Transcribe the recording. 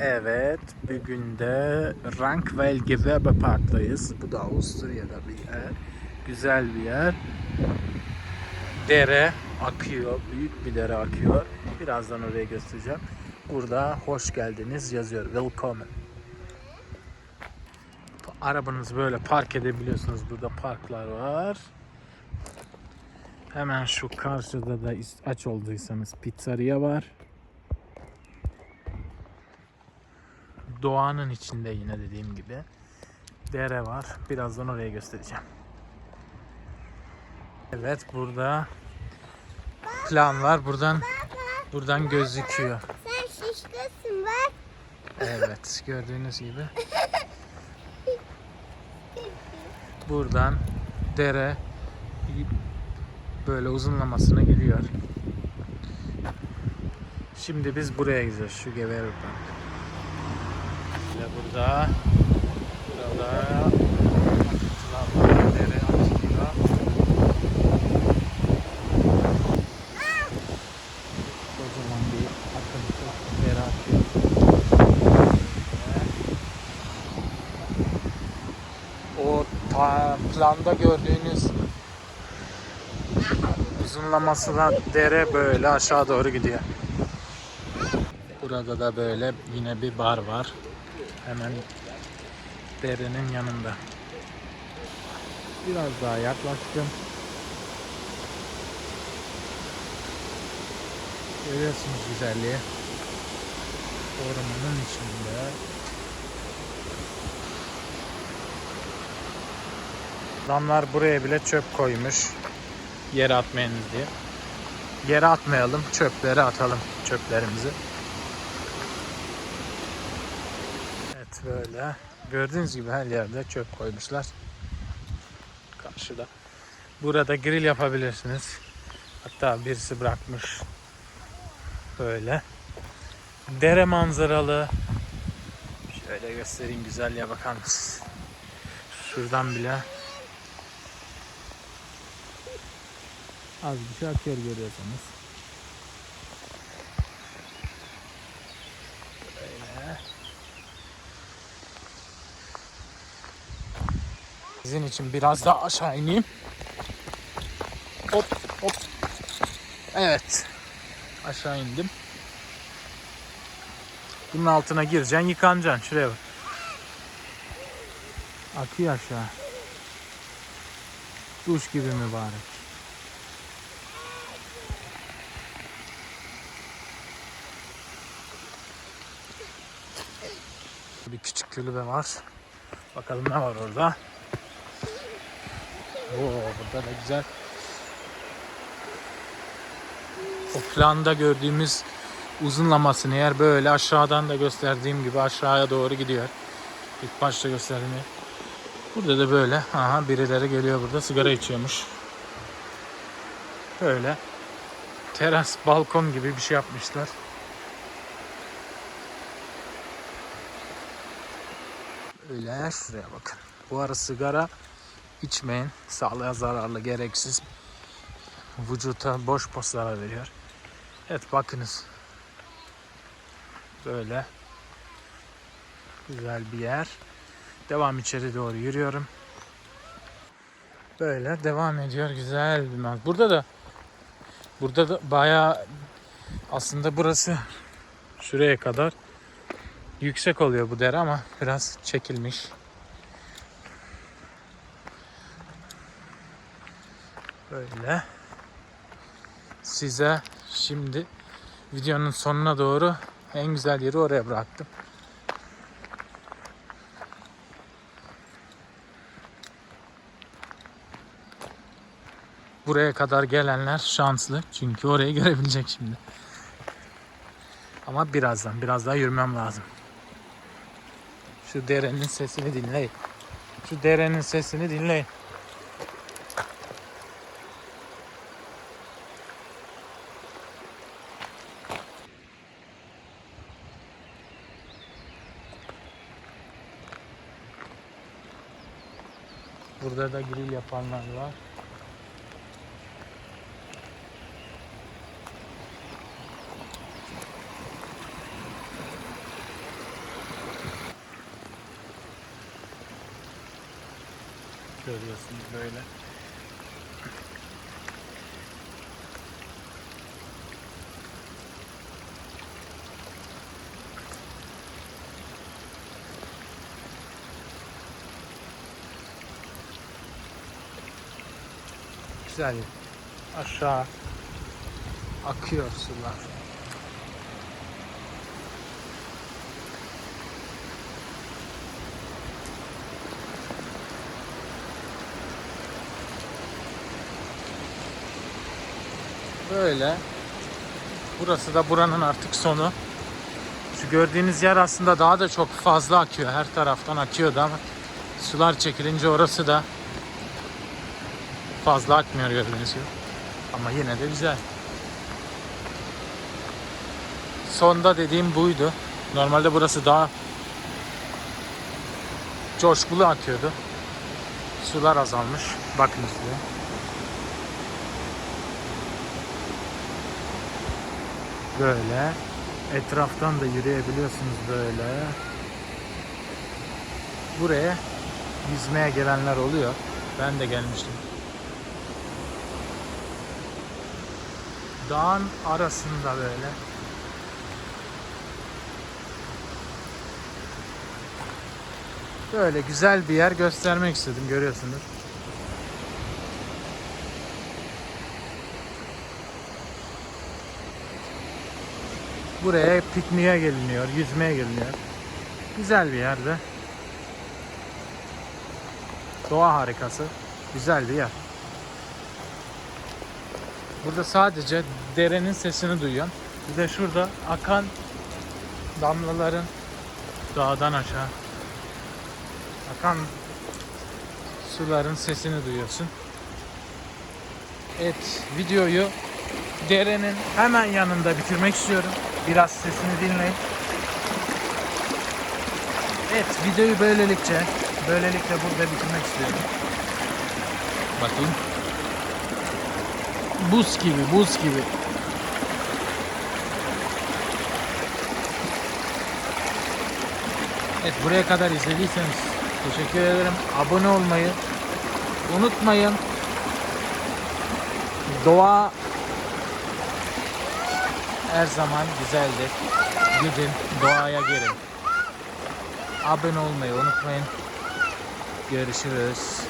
Evet, bugün de Rankwell Gewerbepark'tayız. Bu da Avusturya'da bir yer. Güzel bir yer. Dere akıyor, büyük bir dere akıyor. Birazdan oraya göstereceğim. Burada hoş geldiniz yazıyor. Welcome. Arabanızı böyle park edebiliyorsunuz. Burada parklar var. Hemen şu karşıda da aç olduysanız pizzeria var. Doğanın içinde yine dediğim gibi. Dere var. Birazdan oraya göstereceğim. Evet burada plan var. Buradan buradan gözüküyor. Sen şişkosun bak. Evet gördüğünüz gibi. Buradan dere böyle uzunlamasına gidiyor. Şimdi biz buraya gideceğiz şu Geveru Park. Ve burada burada akıntılar var. Dere akıyor. Kocaman bir akıntı dere akıyor. O planda gördüğünüz uzunlaması da dere böyle aşağı doğru gidiyor. Burada da böyle yine bir bar var. Hemen derenin yanında. Biraz daha yaklaştım. Görüyorsunuz güzelliği. Ormanın içinde. Adamlar buraya bile çöp koymuş. Yere atmayınız diye. Yere atmayalım, çöplere atalım çöplerimizi. Böyle. Gördüğünüz gibi her yerde çöp koymuşlar. Karşıda. Burada grill yapabilirsiniz. Hatta birisi bırakmış. Böyle. Dere manzaralı. Şöyle göstereyim güzelliğe bakar mısınız? Şuradan bile az bir şey akıyor görüyorsanız. Böyle. Sizin için biraz daha aşağı ineyim. Hop hop. Evet. Aşağı indim. Bunun altına gireceksin, yıkanacaksın. Şuraya bak. Akıyor aşağı. Duş gibi mübarek. Bir küçük kulübe var. Bakalım ne var orada. Oo, burada da güzel. O planda gördüğümüz uzunlamasını eğer böyle aşağıdan da gösterdiğim gibi aşağıya doğru gidiyor. İlk başta gösterdiğim. Burada da böyle. Aha birileri geliyor burada sigara içiyormuş. Böyle. Teras, balkon gibi bir şey yapmışlar. Öyle şuraya bakın. Bu ara sigara içmeyin. Sağlığa zararlı, gereksiz. Vücuta boş boş zarar veriyor. Evet bakınız. Böyle. Güzel bir yer. Devam içeri doğru yürüyorum. Böyle devam ediyor. Güzel bir manzara. Burada da burada da bayağı aslında burası şuraya kadar yüksek oluyor bu dere ama biraz çekilmiş. Böyle. Size şimdi videonun sonuna doğru en güzel yeri oraya bıraktım. Buraya kadar gelenler şanslı. Çünkü orayı görebilecek şimdi. Ama birazdan, biraz daha yürümem lazım. Şu derenin sesini dinleyin. Şu derenin sesini dinleyin. Burada da grill yapanlar var. Görüyorsunuz böyle. Güzel. Aşağı akıyor sular. Böyle. Burası da buranın artık sonu. Şu gördüğünüz yer aslında daha da çok fazla akıyor. Her taraftan akıyordu ama sular çekilince orası da fazla akmıyor gördüğünüz gibi. Ama yine de güzel. Sonda dediğim buydu. Normalde burası daha coşkulu akıyordu. Sular azalmış. Bakın size. Böyle. Etraftan da yürüyebiliyorsunuz böyle. Buraya yüzmeye gelenler oluyor. Ben de gelmiştim. Dağın arasında böyle. Böyle güzel bir yer göstermek istedim görüyorsunuz. Buraya pikniğe geliniyor, yüzmeye geliniyor. Güzel bir yerde. Doğa harikası. Güzel bir yer. Burada sadece derenin sesini duyuyorsun. Bir de şurada akan damlaların dağdan aşağı akan suların sesini duyuyorsun. Evet, videoyu derenin hemen yanında bitirmek istiyorum. Biraz sesini dinleyin. Evet, videoyu böylelikle böylelikle burada bitirmek istiyorum. Bakayım. Buz gibi, buz gibi. Evet, buraya kadar izlediyseniz teşekkür ederim. Abone olmayı unutmayın. Doğa her zaman güzeldir. Gidin doğaya girin. Abone olmayı unutmayın. Görüşürüz.